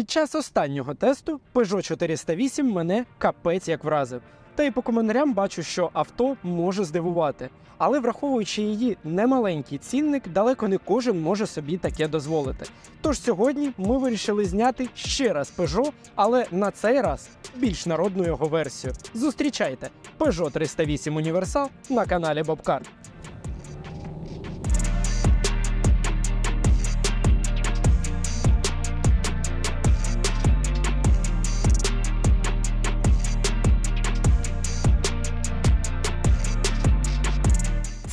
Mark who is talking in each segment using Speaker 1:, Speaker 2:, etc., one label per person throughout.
Speaker 1: Під час останнього тесту Peugeot 408 мене капець як вразив. Та й по коментарям бачу, що авто може здивувати. Але враховуючи її немаленький цінник, далеко не кожен може собі таке дозволити. Тож сьогодні ми вирішили зняти ще раз Peugeot, але на цей раз більш народну його версію. Зустрічайте Peugeot 308 Універсал на каналі Bobcar.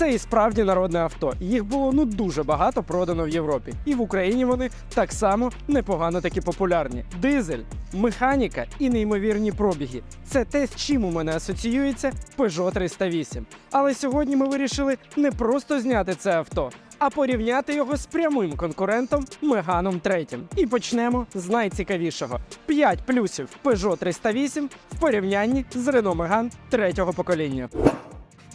Speaker 1: Це і справді народне авто. Їх було ну дуже багато продано в Європі. І в Україні вони так само непогано таки популярні. Дизель, механіка і неймовірні пробіги. Це те, з чим у мене асоціюється Peugeot 308. Але сьогодні ми вирішили не просто зняти це авто, а порівняти його з прямим конкурентом Меганом 3. І почнемо з найцікавішого: 5 плюсів Peugeot 308 в порівнянні з Renault Megane третього покоління.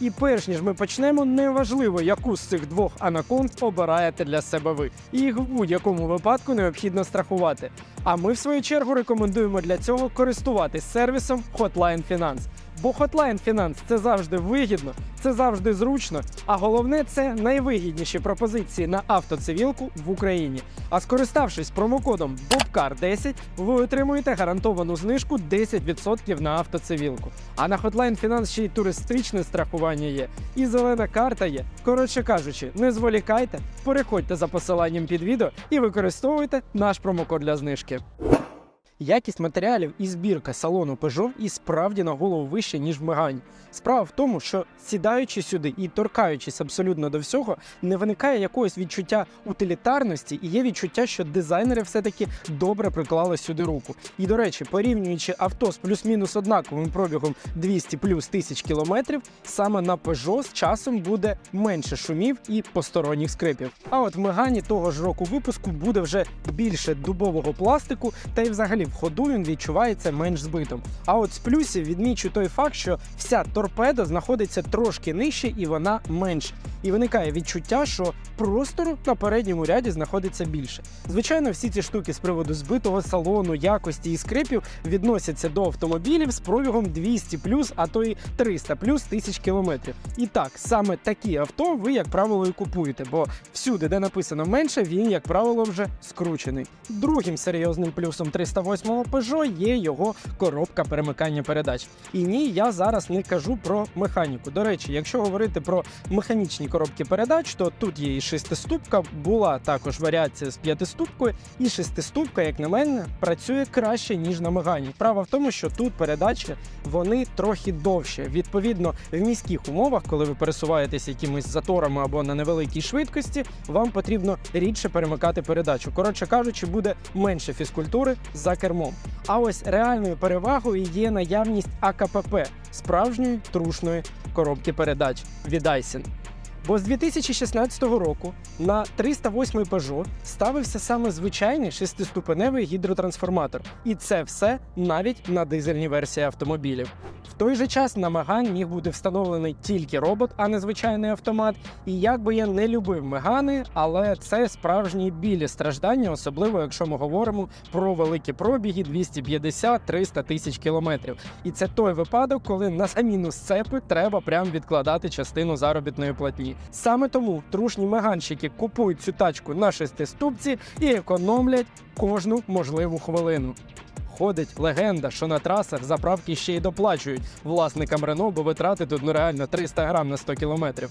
Speaker 1: І перш ніж ми почнемо, неважливо, яку з цих двох анаконд обираєте для себе ви. Їх в будь-якому випадку необхідно страхувати. А ми, в свою чергу, рекомендуємо для цього користуватись сервісом Hotline Finance. Бо Hotline Finance – це завжди вигідно, це завжди зручно, а головне це найвигідніші пропозиції на автоцивілку в Україні. А скориставшись промокодом BOBCAR10, ви отримуєте гарантовану знижку 10% на автоцивілку. А на Hotline Finance ще й туристичне страхування є, і зелена карта є. Коротше кажучи, не зволікайте, переходьте за посиланням під відео і використовуйте наш промокод для знижки. Thank. Якість матеріалів і збірка салону Peugeot і справді на голову вище, ніж в Мегані. Справа в тому, що сідаючи сюди і торкаючись абсолютно до всього, не виникає якогось відчуття утилітарності, і є відчуття, що дизайнери все-таки добре приклали сюди руку. І до речі, порівнюючи авто з плюс-мінус однаковим пробігом 200 плюс тисяч кілометрів, саме на Peugeot з часом буде менше шумів і посторонніх скрипів. А от в Мегані того ж року випуску буде вже більше дубового пластику, та й взагалі ходу він відчувається менш збитим. А от з плюсів відмічу той факт, що вся торпеда знаходиться трошки нижче і вона менше. І виникає відчуття, що простору на передньому ряді знаходиться більше. Звичайно, всі ці штуки з приводу збитого салону, якості і скрипів відносяться до автомобілів з пробігом 200 плюс, а то й 300 плюс тисяч кілометрів. І так, саме такі авто ви, як правило, і купуєте, бо всюди, де написано менше, він, як правило, вже скручений. Другим серйозним плюсом 308 Peugeot є його коробка перемикання передач. І ні, я зараз не кажу про механіку. До речі, якщо говорити про механічні коробки передач, то тут є і шестиступка, була також варіація з п'ятиступкою, і шестиступка, як на мене, працює краще ніж на мегані. Справа в тому, що тут передачі вони трохи довші. Відповідно, в міських умовах, коли ви пересуваєтесь якимись заторами або на невеликій швидкості, вам потрібно рідше перемикати передачу. Коротше кажучи, буде менше фізкультури за кермом. А ось реальною перевагою є наявність АКПП справжньої трушної коробки передач від Aisin. Бо з 2016 року на 308 Peugeot ставився саме звичайний шестиступеневий гідротрансформатор, і це все навіть на дизельній версії автомобілів. Той же час на міг бути встановлений тільки робот, а не звичайний автомат. І як би я не любив Мегани, але це справжні білі страждання, особливо якщо ми говоримо про великі пробіги 250-300 тисяч кілометрів. І це той випадок, коли на заміну сцепи треба прям відкладати частину заробітної платні. Саме тому трушні меганщики купують цю тачку на шестиступці і економлять кожну можливу хвилину. Ходить легенда, що на трасах заправки ще й доплачують власникам Рено, бо витрати тут ну реально 300 грам на 100 кілометрів.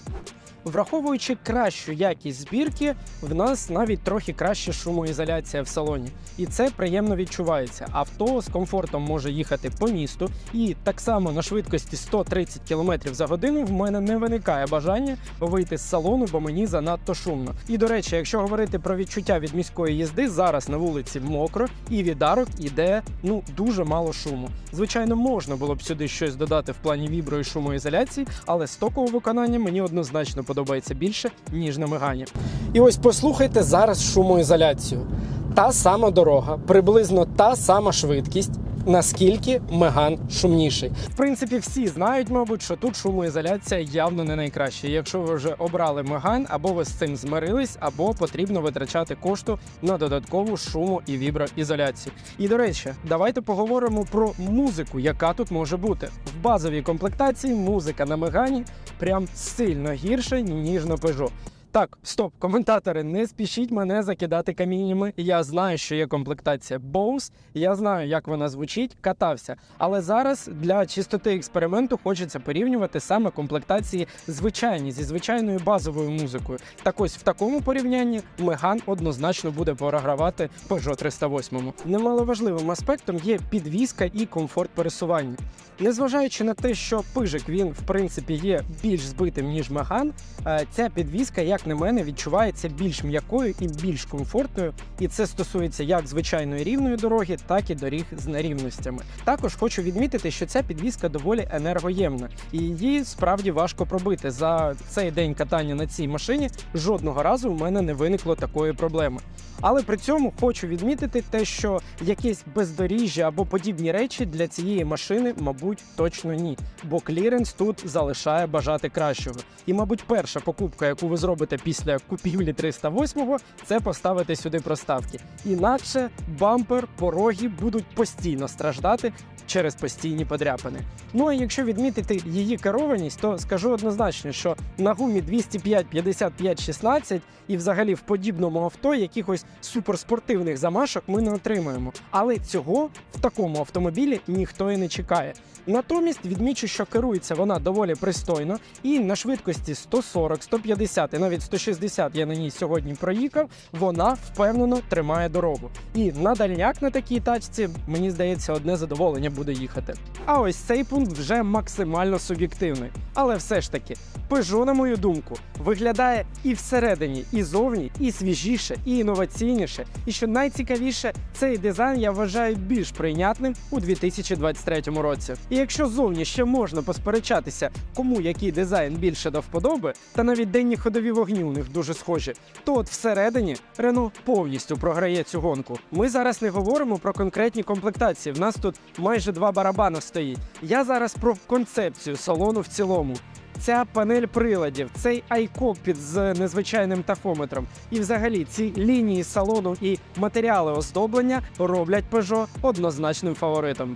Speaker 1: Враховуючи кращу якість збірки, в нас навіть трохи краща шумоізоляція в салоні, і це приємно відчувається. Авто з комфортом може їхати по місту, і так само на швидкості 130 км за годину в мене не виникає бажання вийти з салону, бо мені занадто шумно. І до речі, якщо говорити про відчуття від міської їзди, зараз на вулиці мокро і від арок іде ну дуже мало шуму. Звичайно, можна було б сюди щось додати в плані вібро і шумоізоляції, але стокове виконання мені однозначно подобається більше, ніж на Мегані. І ось послухайте зараз шумоізоляцію. Та сама дорога, приблизно та сама швидкість, наскільки Меган шумніший. В принципі, всі знають, мабуть, що тут шумоізоляція явно не найкраща. Якщо ви вже обрали Меган, або ви з цим змирились, або потрібно витрачати кошту на додаткову шуму і віброізоляцію. І до речі, давайте поговоримо про музику, яка тут може бути. В базовій комплектації музика на Мегані прям сильно гірше, ніж на Peugeot. Так, стоп, коментатори, не спішіть мене закидати каміннями. Я знаю, що є комплектація Bose, я знаю, як вона звучить, катався. Але зараз для чистоти експерименту хочеться порівнювати саме комплектації звичайні зі звичайною базовою музикою. Так ось в такому порівнянні Меган однозначно буде програвати Peugeot 308. Немаловажливим аспектом є підвізка і комфорт пересування. Незважаючи на те, що пижик він в принципі є більш збитим ніж Меган, е, ця підвізка, як на мене, відчувається більш м'якою і більш комфортною. І це стосується як звичайної рівної дороги, так і доріг з нерівностями. Також хочу відмітити, що ця підвізка доволі енергоємна, і її справді важко пробити. За цей день катання на цій машині жодного разу у мене не виникло такої проблеми. Але при цьому хочу відмітити те, що якесь бездоріжжя або подібні речі для цієї машини, мабуть, точно ні. Бо кліренс тут залишає бажати кращого. І, мабуть, перша покупка, яку ви зробите після купівлі 308-го, це поставити сюди проставки. Інакше бампер, пороги будуть постійно страждати через постійні подряпини. Ну а якщо відмітити її керованість, то скажу однозначно, що на гумі 205, 55, 16 і взагалі в подібному авто якихось суперспортивних замашок ми не отримаємо. Але цього в такому автомобілі ніхто і не чекає. Натомість відмічу, що керується вона доволі пристойно, і на швидкості 140, 150 і навіть 160 я на ній сьогодні проїхав. Вона впевнено тримає дорогу. І на дальняк на такій тачці мені здається одне задоволення буде їхати. А ось цей пункт вже максимально суб'єктивний. Але все ж таки, Peugeot, на мою думку, виглядає і всередині, і зовні, і свіжіше, і інноваційніше. І що найцікавіше, цей дизайн я вважаю більш прийнятним у 2023 році. І якщо зовні ще можна посперечатися, кому який дизайн більше до вподоби, та навіть денні ходові вогні у них дуже схожі, то от всередині Renault повністю програє цю гонку. Ми зараз не говоримо про конкретні комплектації. В нас тут майже два барабани стоїть. Я зараз про концепцію салону в цілому. Ця панель приладів, цей айкокпіт з незвичайним тахометром, і взагалі ці лінії салону і матеріали оздоблення роблять Peugeot однозначним фаворитом.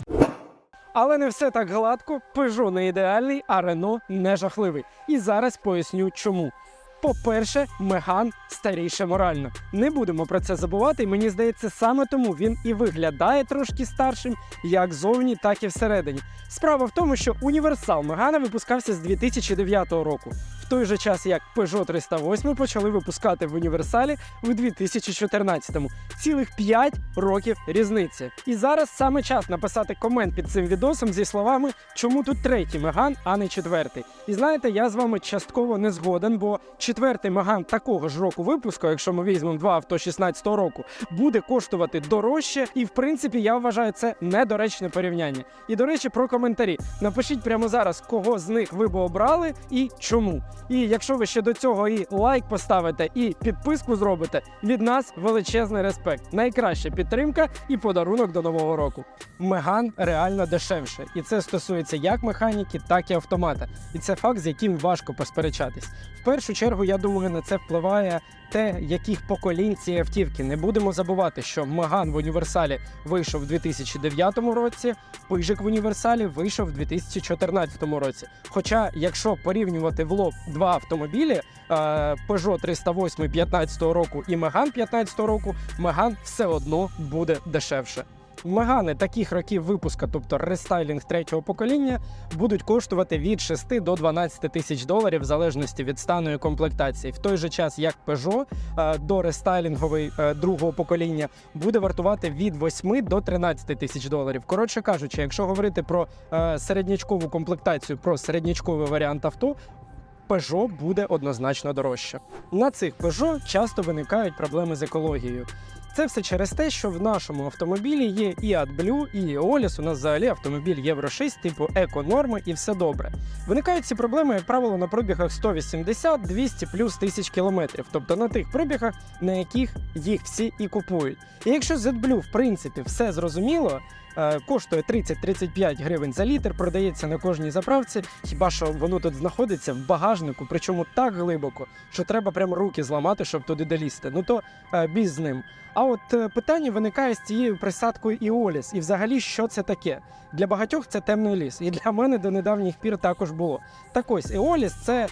Speaker 1: Але не все так гладко. Peugeot не ідеальний, а Renault не жахливий. І зараз поясню чому. По-перше, Меган старіше морально. Не будемо про це забувати. і Мені здається, саме тому він і виглядає трошки старшим, як зовні, так і всередині. Справа в тому, що універсал Мегана випускався з 2009 року, той же час як Peugeot 308 почали випускати в універсалі в 2014-му. Цілих 5 років різниці. І зараз саме час написати комент під цим відосом зі словами, чому тут третій Меган, а не четвертий. І знаєте, я з вами частково не згоден, бо четвертий Меган такого ж року випуску, якщо ми візьмемо два авто 16-го року, буде коштувати дорожче, і в принципі я вважаю це недоречне порівняння. І до речі, про коментарі. Напишіть прямо зараз, кого з них ви б обрали і чому. І якщо ви ще до цього і лайк поставите, і підписку зробите, від нас величезний респект. Найкраща підтримка і подарунок до нового року. Меган реально дешевше, і це стосується як механіки, так і автомата. І це факт, з яким важко посперечатись. В першу чергу, я думаю, на це впливає те, яких поколінь ці автівки. Не будемо забувати, що Меган в універсалі вийшов у 2009 році, Пижик в універсалі вийшов у 2014 році. Хоча, якщо порівнювати в лоб два автомобілі, е, Peugeot 308 15 року і Меган 15 року, Меган все одно буде дешевше. Мегани таких років випуска, тобто рестайлінг третього покоління, будуть коштувати від 6 до 12 тисяч доларів в залежності від стану і комплектації. В той же час, як Peugeot е, до рестайлінгової е, другого покоління буде вартувати від 8 до 13 тисяч доларів. Коротше кажучи, якщо говорити про середнячкову комплектацію, про середнячковий варіант авто. Peugeot буде однозначно дорожче. На цих Peugeot часто виникають проблеми з екологією. Це все через те, що в нашому автомобілі є і AdBlue, і Eolis. У нас взагалі автомобіль Євро 6, типу еко-норми, і все добре. Виникають ці проблеми, як правило, на пробігах 180, 200 плюс тисяч кілометрів, тобто на тих пробігах, на яких їх всі і купують. І якщо з AdBlue, в принципі, все зрозуміло. Е, коштує 30-35 гривень за літр, продається на кожній заправці. Хіба що воно тут знаходиться в багажнику, причому так глибоко, що треба прям руки зламати, щоб туди долізти. Ну то е, біз з ним. А от е, питання виникає з цією присадкою Іоліс. І взагалі, що це таке? Для багатьох це темний ліс, і для мене до недавніх пір також було. Так ось Еоліс це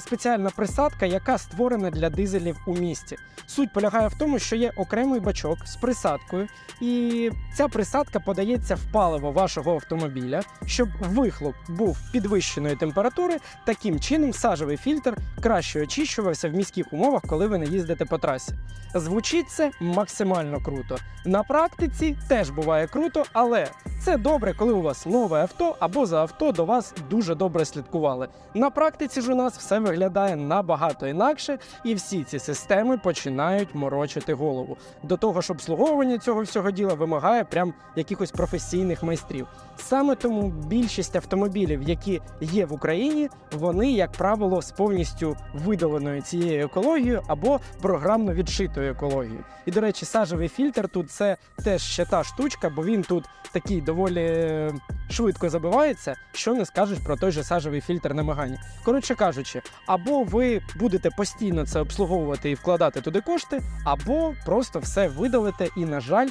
Speaker 1: спеціальна присадка, яка створена для дизелів у місті. Суть полягає в тому, що є окремий бачок з присадкою, і ця присадка подається в паливо вашого автомобіля, щоб вихлоп був підвищеної температури. Таким чином сажевий фільтр краще очищувався в міських умовах, коли ви не їздите по трасі. Звучить це максимально круто. На практиці теж буває круто, але це добре, коли у вас нове авто або за авто до вас дуже добре слідкували. На практиці ж у нас все виглядає набагато інакше, і всі ці системи починають морочити голову. До того ж, обслуговування цього всього діла вимагає прям якихось професійних майстрів. Саме тому більшість автомобілів, які є в Україні, вони, як правило, з повністю видаленою цією екологією або програмно відшитою екологією. І до речі, сажевий фільтр тут це теж ще та штучка, бо він тут такий доволі е, швидко забивається, що не скажеш про той же сажевий фільтр на Мегані. Коротше кажучи, або ви будете постійно це обслуговувати і вкладати туди кошти, або просто все видалите і, на жаль.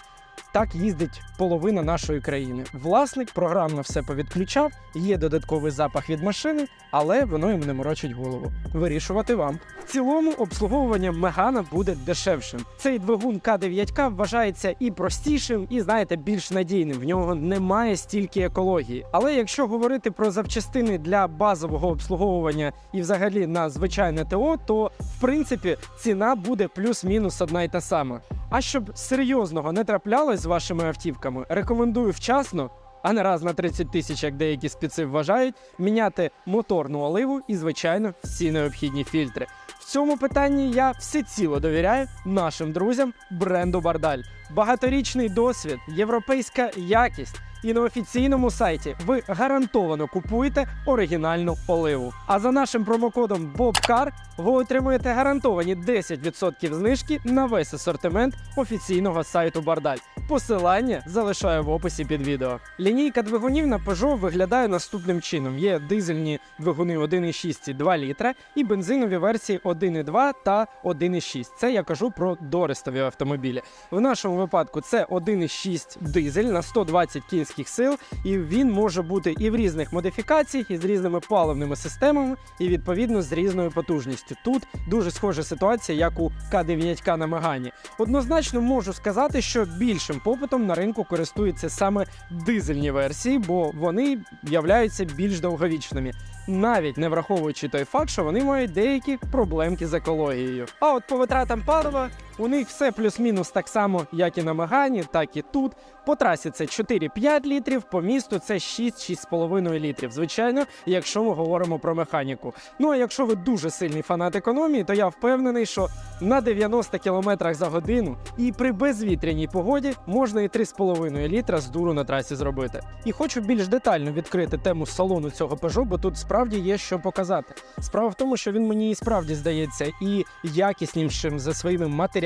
Speaker 1: Так їздить половина нашої країни. Власник програмно все повідключав, є додатковий запах від машини, але воно їм не морочить голову. Вирішувати вам. В цілому обслуговування Мегана буде дешевшим. Цей двигун К9К вважається і простішим, і знаєте, більш надійним. В нього немає стільки екології. Але якщо говорити про запчастини для базового обслуговування і взагалі на звичайне ТО, то в принципі ціна буде плюс-мінус одна й та сама. А щоб серйозного не траплялось з вашими автівками, рекомендую вчасно. А не раз на 30 тисяч, як деякі спеці вважають, міняти моторну оливу і, звичайно, всі необхідні фільтри. В цьому питанні я всеціло довіряю нашим друзям бренду Бардаль. Багаторічний досвід, європейська якість. І на офіційному сайті ви гарантовано купуєте оригінальну оливу. А за нашим промокодом BOBCAR ви отримуєте гарантовані 10% знижки на весь асортимент офіційного сайту Бардаль. Посилання залишаю в описі під відео. Лінійка двигунів на Peugeot виглядає наступним чином: є дизельні двигуни 1,6 і 2 літра, і бензинові версії 1,2 та 1,6. Це я кажу про дористові автомобілі. В нашому випадку це 1,6 дизель на 120 кінських сил, і він може бути і в різних модифікаціях, і з різними паливними системами, і відповідно з різною потужністю. Тут дуже схожа ситуація, як у К9К на Мегані. Однозначно можу сказати, що більшим попитом на ринку користуються саме дизельні версії, бо вони являються більш довговічними, навіть не враховуючи той факт, що вони мають деякі проблемки з екологією. А от по витратам палива у них все плюс-мінус так само, як і на Мегані, так і тут. По трасі це 4-5 літрів, по місту це 6-6,5 літрів. Звичайно, якщо ми говоримо про механіку. Ну а якщо ви дуже сильний фанат економії, то я впевнений, що на 90 км за годину і при безвітряній погоді можна і 3,5 літра з дуру на трасі зробити. І хочу більш детально відкрити тему салону цього Peugeot, бо тут справді є що показати. Справа в тому, що він мені і справді здається і якіснішим за своїми матеріалами,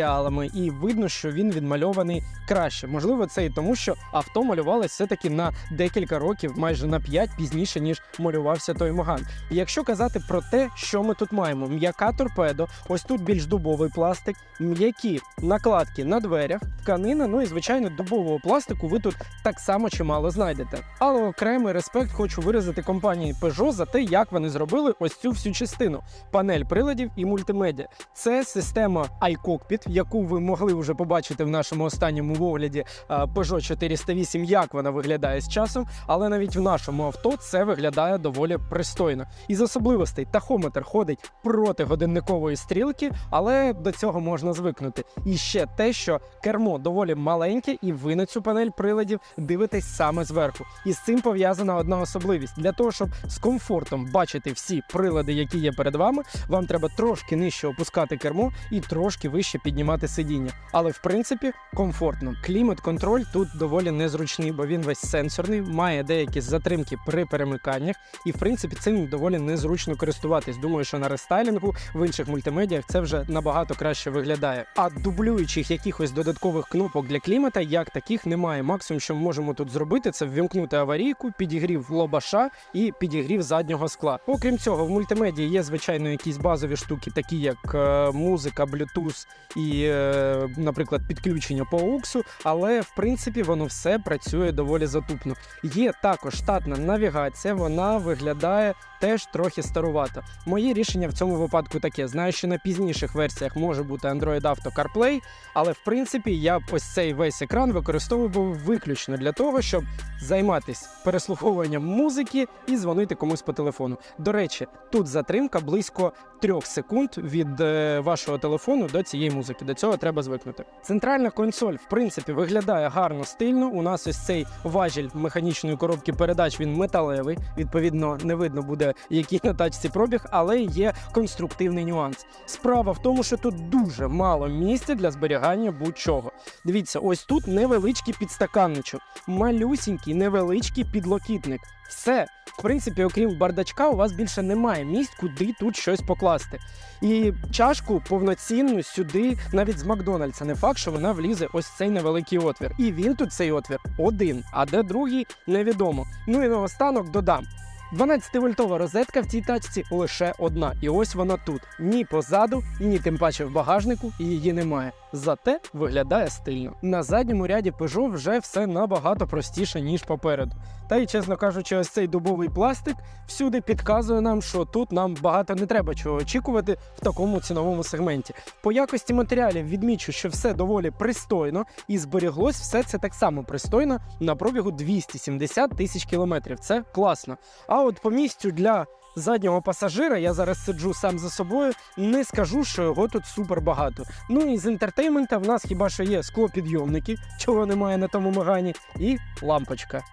Speaker 1: і видно, що він відмальований краще. Можливо, це і тому, що авто малювалось все-таки на декілька років, майже на 5 пізніше, ніж малювався той Моган. Якщо казати про те, що ми тут маємо: м'яка торпедо, ось тут більш дубовий пластик, м'які накладки на дверях, тканина, ну і звичайно, дубового пластику ви тут так само чимало знайдете. Але окремий респект хочу виразити компанії Peugeot за те, як вони зробили ось цю всю частину: панель приладів і мультимедіа. Це система iCockpit, яку ви могли вже побачити в нашому останньому огляді Peugeot 408, як вона виглядає з часом. Але навіть в нашому авто це виглядає доволі пристойно. Із особливостей тахометр ходить проти годинникової стрілки, але до цього можна звикнути. І ще те, що кермо доволі маленьке, і ви на цю панель приладів дивитесь саме зверху. І з цим пов'язана одна особливість. Для того, щоб з комфортом бачити всі прилади, які є перед вами, вам треба трошки нижче опускати кермо і трошки вище піднімати піднімати сидіння. Але в принципі комфортно. Клімат-контроль тут доволі незручний, бо він весь сенсорний, має деякі затримки при перемиканнях, і в принципі цим доволі незручно користуватись. Думаю, що на рестайлінгу в інших мультимедіях це вже набагато краще виглядає. А дублюючих якихось додаткових кнопок для клімата як таких немає. Максимум, що ми можемо тут зробити, це ввімкнути аварійку, підігрів лобаша і підігрів заднього скла. Окрім цього, в мультимедії є звичайно якісь базові штуки, такі як е, музика, Bluetooth і, е, наприклад, підключення по AUX, але в принципі воно все працює доволі затупно. Є також штатна навігація, вона виглядає теж трохи старувато. Моє рішення в цьому випадку таке: знаю, що на пізніших версіях може бути Android Auto CarPlay, але в принципі я ось цей весь екран використовував виключно для того, щоб займатися переслуховуванням музики і дзвонити комусь по телефону. До речі, тут затримка близько трьох секунд від е, вашого телефону до цієї музики. До цього треба звикнути. Центральна консоль, в принципі, виглядає гарно стильно. У нас ось цей важіль механічної коробки передач він металевий. Відповідно, не видно буде, який на тачці пробіг, але є конструктивний нюанс. Справа в тому, що тут дуже мало місця для зберігання будь-чого. Дивіться, ось тут невеличкий підстаканничок, малюсінький невеличкий підлокітник. Все, в принципі, окрім бардачка, у вас більше немає місць, куди тут щось покласти. І чашку повноцінну сюди, навіть з Макдональдса, не факт, що вона влізе ось цей невеликий отвір. І він тут цей отвір один, а де другий невідомо. Ну і наостанок додам. 12-вольтова розетка в цій тачці лише одна, і ось вона тут. Ні позаду, ні тим паче в багажнику її немає. Зате виглядає стильно. На задньому ряді Peugeot вже все набагато простіше, ніж попереду. Та й, чесно кажучи, ось цей дубовий пластик всюди підказує нам, що тут нам багато не треба чого очікувати в такому ціновому сегменті. По якості матеріалів відмічу, що все доволі пристойно і зберіглось все це так само пристойно на пробігу 270 тисяч кілометрів. Це класно. А от по місцю для заднього пасажира я зараз сиджу сам за собою. Не скажу, що його тут супер багато. Ну і з інтертеймента в нас хіба що є склопідйомники, чого немає на тому магані, і лампочка.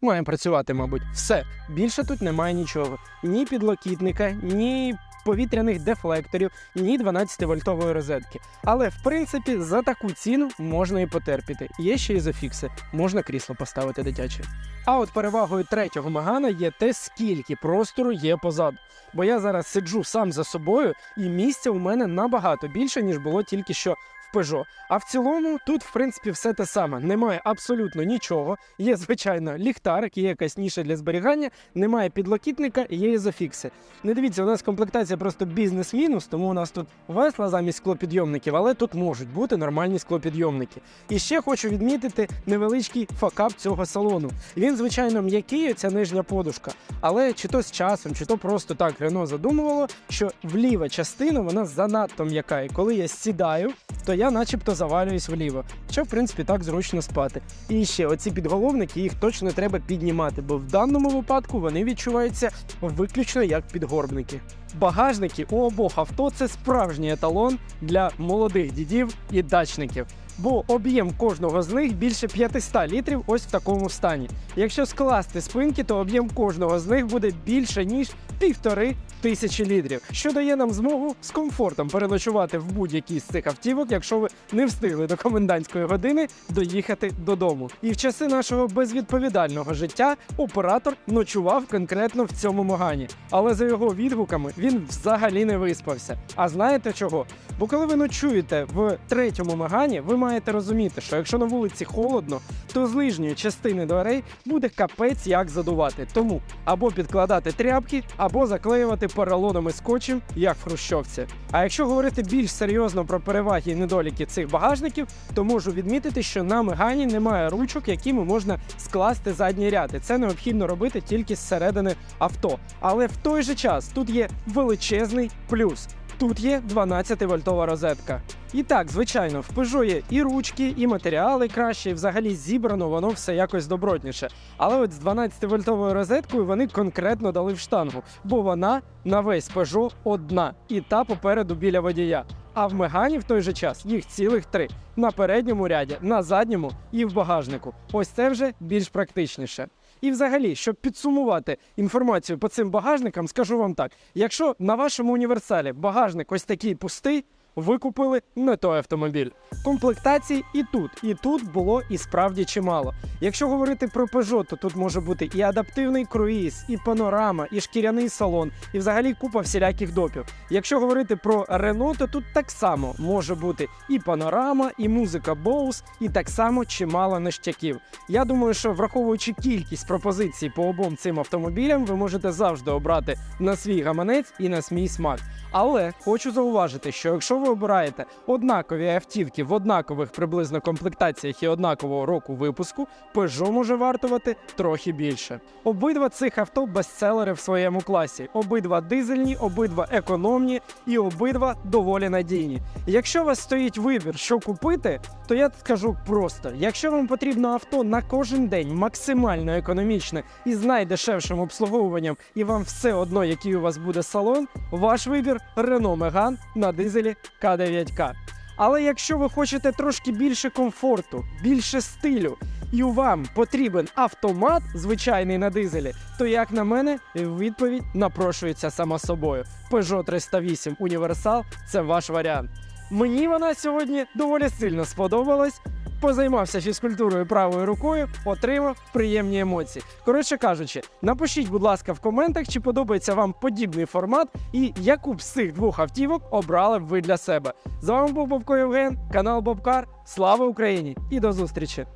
Speaker 1: Маємо працювати, мабуть, все. Більше тут немає нічого. Ні підлокітника, ні повітряних дефлекторів, ні 12-вольтової розетки. Але в принципі за таку ціну можна і потерпіти. Є ще і зафікси, можна крісло поставити дитяче. А от перевагою третього Магана є те, скільки простору є позаду. Бо я зараз сиджу сам за собою, і місця у мене набагато більше, ніж було тільки що в Peugeot. А в цілому тут, в принципі, все те саме. Немає абсолютно нічого. Є, звичайно, ліхтарик, є якась ніша для зберігання, немає підлокітника, є ізофікси. Не дивіться, у нас комплектація просто бізнес-мінус, тому у нас тут весла замість склопідйомників, але тут можуть бути нормальні склопідйомники. І ще хочу відмітити невеличкий факап цього салону. Він, звичайно, м'який, оця нижня подушка, але чи то з часом, чи то просто так Рено задумувало, що вліва частина вона занадто м'яка. І коли я сідаю, то я начебто завалююсь вліво. Що, в принципі, так зручно спати. І ще оці підголовники їх точно треба піднімати, бо в даному випадку вони відчуваються виключно як підгорбники. Багажники у обох авто це справжній еталон для молодих дідів і дачників. Бо об'єм кожного з них більше 500 літрів ось в такому стані. Якщо скласти спинки, то об'єм кожного з них буде більше ніж півтори тисячі літрів, що дає нам змогу з комфортом переночувати в будь-якій з цих автівок, якщо ви не встигли до комендантської години доїхати додому. І в часи нашого безвідповідального життя оператор ночував конкретно в цьому Могані. Але за його відгуками він взагалі не виспався. А знаєте чого? Бо коли ви ночуєте в третьому Магані, ви маєте розуміти, що якщо на вулиці холодно, то з нижньої частини дверей буде капець як задувати. Тому або підкладати тряпки, або заклеювати поролонами скотчем, як в хрущовці. А якщо говорити більш серйозно про переваги і недоліки цих багажників, то можу відмітити, що на Мегані немає ручок, якими можна скласти задній ряд. Це необхідно робити тільки зсередини авто. Але в той же час тут є величезний плюс. Тут є 12-вольтова розетка. І так, звичайно, в Peugeot є і ручки, і матеріали кращі, і взагалі зібрано воно все якось добротніше. Але от з 12-вольтовою розеткою вони конкретно дали в штангу, бо вона на весь Peugeot одна, і та попереду біля водія. А в Мегані в той же час їх цілих три на передньому ряді, на задньому і в багажнику. Ось це вже більш практичніше. І взагалі, щоб підсумувати інформацію по цим багажникам, скажу вам так: якщо на вашому універсалі багажник ось такий пустий, ви купили не той автомобіль. Комплектацій і тут, і тут було і справді чимало. Якщо говорити про Peugeot, то тут може бути і адаптивний круїз, і панорама, і шкіряний салон, і взагалі купа всіляких допів. Якщо говорити про Renault, то тут так само може бути і панорама, і музика Bose, і так само чимало ништяків. Я думаю, що враховуючи кількість пропозицій по обом цим автомобілям, ви можете завжди обрати на свій гаманець і на свій смак. Але хочу зауважити, що якщо ви обираєте однакові автівки в однакових приблизно комплектаціях і однакового року випуску, Peugeot може вартувати трохи більше. Обидва цих авто бестселери в своєму класі. Обидва дизельні, обидва економні і обидва доволі надійні. Якщо у вас стоїть вибір, що купити, то я скажу просто: якщо вам потрібно авто на кожен день максимально економічне і з найдешевшим обслуговуванням, і вам все одно, який у вас буде салон, ваш вибір Renault Megane на дизелі К9К. Але якщо ви хочете трошки більше комфорту, більше стилю, і вам потрібен автомат, звичайний на дизелі, то як на мене, відповідь напрошується сама собою. Peugeot 308 Універсал це ваш варіант. Мені вона сьогодні доволі сильно сподобалась. Позаймався фізкультурою правою рукою, отримав приємні емоції. Коротше кажучи, напишіть, будь ласка, в коментах, чи подобається вам подібний формат і яку б з цих двох автівок обрали б ви для себе. З вами був Бобко Євген, канал Бобкар. Слава Україні і до зустрічі!